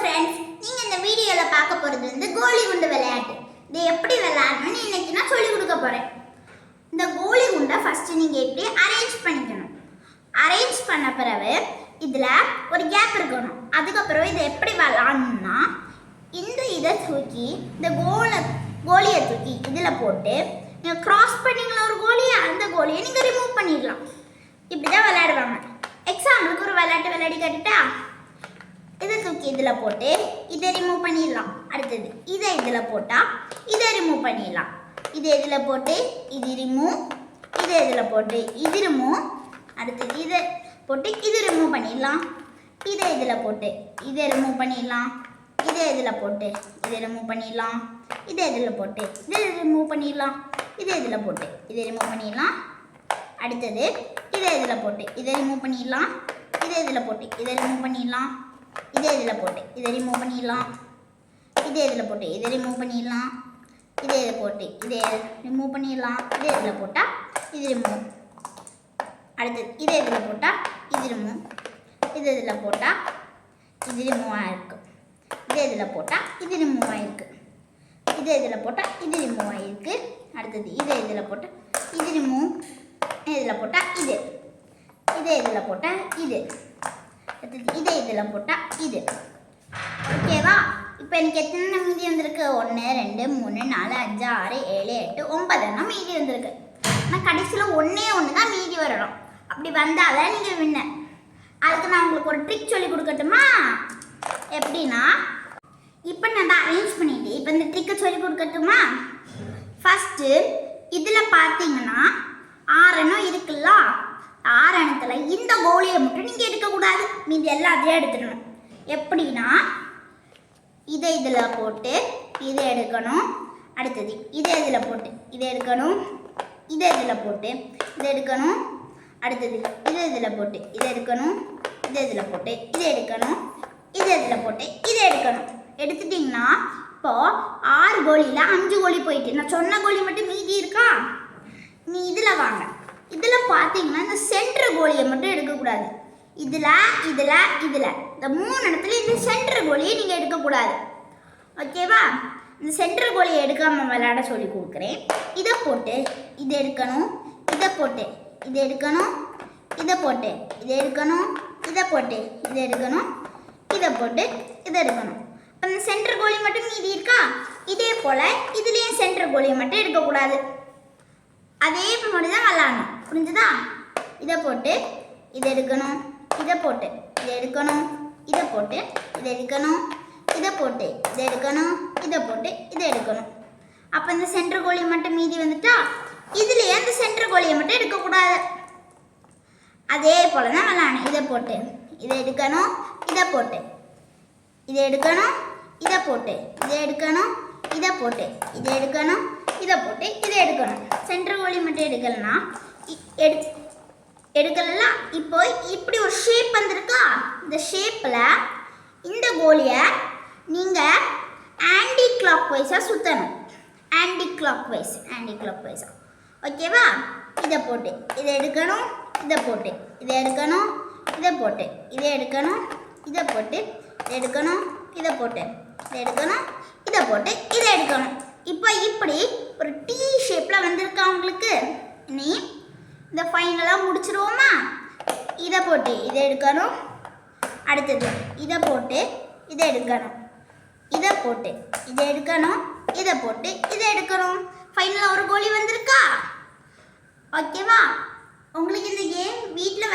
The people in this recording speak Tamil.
ஃப்ரெண்ட்ஸ் நீங்கள் இந்த வீடியோவில் பார்க்க போகிறது வந்து கோலி குண்டு விளையாட்டு. இதை எப்படி விளையாடணும்னு இன்னைக்கு நான் சொல்லிக் கொடுக்க போகிறேன் இந்த கோலி குண்டை ஃபஸ்ட்டு நீங்கள் எப்படி அரேஞ்ச் பண்ணிக்கணும். அரேஞ்ச் பண்ண பிறகு இதில் ஒரு கேப் இருக்கணும். அதுக்கப்புறம் இதை எப்படி விளாடணும்னா இந்த இதை தூக்கி இந்த கோலை கோலியை தூக்கி இதில் போட்டு நீங்கள் கிராஸ் பண்ணீங்களா ஒரு கோலியை அந்த கோலியை நீங்கள் ரிமூவ் பண்ணிடலாம். இப்படி தான் விளையாடுவாங்க எக்ஸாம்பிளுக்கு ஒரு விளையாட்டு விளையாடி கட்டுட்டா? தூக்கி இதில் போட்டு இதை ரிமூவ் பண்ணிடலாம். அடுத்தது இதை இதில் போட்டால் இதை ரிமூவ் பண்ணிடலாம். இதை இதில் போட்டு இது ரிமூவ் இதை இதில் போட்டு இது ரிமூவ் அடுத்தது இதை போட்டு இது ரிமூவ் பண்ணிடலாம். இதை இதில் போட்டு இதை ரிமூவ் பண்ணிடலாம். இதை இதில் போட்டு இதை ரிமூவ் பண்ணிடலாம். இதை இதில் போட்டு இதை ரிமூவ் பண்ணிடலாம். இதை இதில் போட்டு இதை ரிமூவ் பண்ணிடலாம். அடுத்தது இதை இதில் போட்டு இதை ரிமூவ் பண்ணிடலாம். இதை இதில் போட்டு இதை ரிமூவ் பண்ணிடலாம். இதே இதில் போட்டு இதை ரிமூவ் பண்ணிடலாம் இதே இதில் போட்டு இதை ரிமூவ் பண்ணிடலாம் இதை இதில் போட்டு இதே ரிமூவ் பண்ணிடலாம் இதே இதில் போட்டால் இது ரிமூவ் அடுத்தது இதே இதில் போட்டால் இது ரிமூவ் இது இதில் போட்டால் இது ரிமூவ் ஆகிருக்கு இதே இதில் போட்டால் இது ரிமூவ் ஆகிருக்கு இதே இதில் போட்டால் இது ரிமூவ் ஆகிருக்கு அடுத்தது இதே இதில் போட்டால் இது ரிமூவ் இதில் போட்டால் இது இதே இதில் போட்டால் இது அடுத்தது இதை இதில் போட்டால் இது. ஓகேவா இப்போ எனக்கு எத்தனை மீதி வந்திருக்கு? ஒன்று ரெண்டு மூணு நாலு அஞ்சு ஆறு ஏழு எட்டு ஒன்பது எண்ணம் மீதி வந்திருக்கு. ஆனால் கடைசியில் ஒன்றே ஒன்று தான் மீதி வரணும். அப்படி வந்தால் தான் நீங்கள் வின்ன அதுக்கு நான் உங்களுக்கு ஒரு ட்ரிக் சொல்லி கொடுக்கட்டுமா? எப்படின்னா இப்போ நான் தான் அரேஞ்ச் பண்ணிட்டு இப்போ இந்த ட்ரிக்கை சொல்லி கொடுக்கட்டுமா? ஃபஸ்ட்டு இதில் பார்த்தீங்கன்னா இந்த கோலியை மட்டும் நீங்கள் எடுக்கக்கூடாது. மீதி எல்லாத்தையும் எடுத்துடணும். எப்படின்னா இதை இதில் போட்டு இதை எடுக்கணும். அடுத்தது இதை இதில் போட்டு இதை எடுக்கணும். இதை இதில் போட்டு இதை எடுக்கணும். அடுத்தது இதை இதில் போட்டு இதை எடுக்கணும். இதை இதில் போட்டு இதை எடுக்கணும். இதை இதில் போட்டு இதை எடுக்கணும். எடுத்துட்டிங்கன்னா இப்போ ஆறு கோழியில் அஞ்சு கோழி போயிட்டு நான் சொன்ன கோழி மட்டும் மீதி இருக்கா? நீ இதில் வாங்க. இதில் பார்த்தீங்கன்னா இந்த சென்ட்ரு கோலியை மட்டும் எடுக்கக்கூடாது. இதில் இதில் இதில். இந்த மூணு இடத்துல இந்த சென்ட்ரு கோலியை நீங்கள் எடுக்கக்கூடாது. ஓகேவா இந்த சென்ட்ரு கோலியை எடுக்காமல் விளையாட சொல்லி கொடுக்குறேன். இதை போட்டு இதை எடுக்கணும் இதை போட்டு இதை எடுக்கணும் இதை போட்டு இதை எடுக்கணும் இதை போட்டு இதை எடுக்கணும் இதை போட்டு இதை எடுக்கணும். இப்போ இந்த சென்டர் கோழி மட்டும் மீதி இருக்கா? இதே போல் இதுலேயும் சென்டர் கோழியை மட்டும் எடுக்கக்கூடாது. அதே மாதிரி தான் விளாடணும் புரிஞ்சுதா? இதை போட்டு இதை எடுக்கணும். இதை போட்டு இதை எடுக்கணும். இதை போட்டு இதை எடுக்கணும். இதை போட்டு இதை எடுக்கணும். இதை போட்டு இதை எடுக்கணும். அப்போ இந்த சென்டர் கோழியை மட்டும் மீதி வந்துட்டா? இதுலேயே அந்த சென்டர் கோழியை மட்டும் எடுக்கக்கூடாது. அதே போல் தான் விளாடணும் இதை போட்டு இதை எடுக்கணும். இதை போட்டு இதை எடுக்கணும். இதை போட்டு இதை எடுக்கணும். இதை போட்டு இதை எடுக்கணும் இதை போட்டு இதை எடுக்கணும். சென்டர் கோழி மட்டும் எடுக்கலனா இ- எடு எடுக்கலனா இப்போ இப்படி ஒரு ஷேப் வந்திருக்கா? இந்த ஷேப்பில் இந்த கோலியை நீங்கள் ஆன்டி கிளாக் வைஸாக சுற்றணும் ஆன்டி கிளாக் வைஸ் ஆன்டி கிளாக் வைஸாக ஓகேவா? இதை போட்டு இதை எடுக்கணும் இதை போட்டு இதை எடுக்கணும் இதை போட்டு இதை எடுக்கணும் இதை போட்டு இதை எடுக்கணும் இதை போட்டு இதை எடுக்கணும் இதை போட்டு இதை எடுக்கணும். இப்போ இப்படி ஒரு டீ ஷேப்பில் வந்திருக்கா உங்களுக்கு? நீ இந்த ஃபைனலாக முடிச்சிருவோமா? இதை போட்டு இதை எடுக்கணும். அடுத்தது இதை போட்டு இதை எடுக்கணும். இதை போட்டு இதை எடுக்கணும். இதை போட்டு இதை எடுக்கணும். ஃபைனலாக ஒரு கோழி வந்திருக்கா? ஓகேவா உங்களுக்கு இந்த கேம் வீட்டில்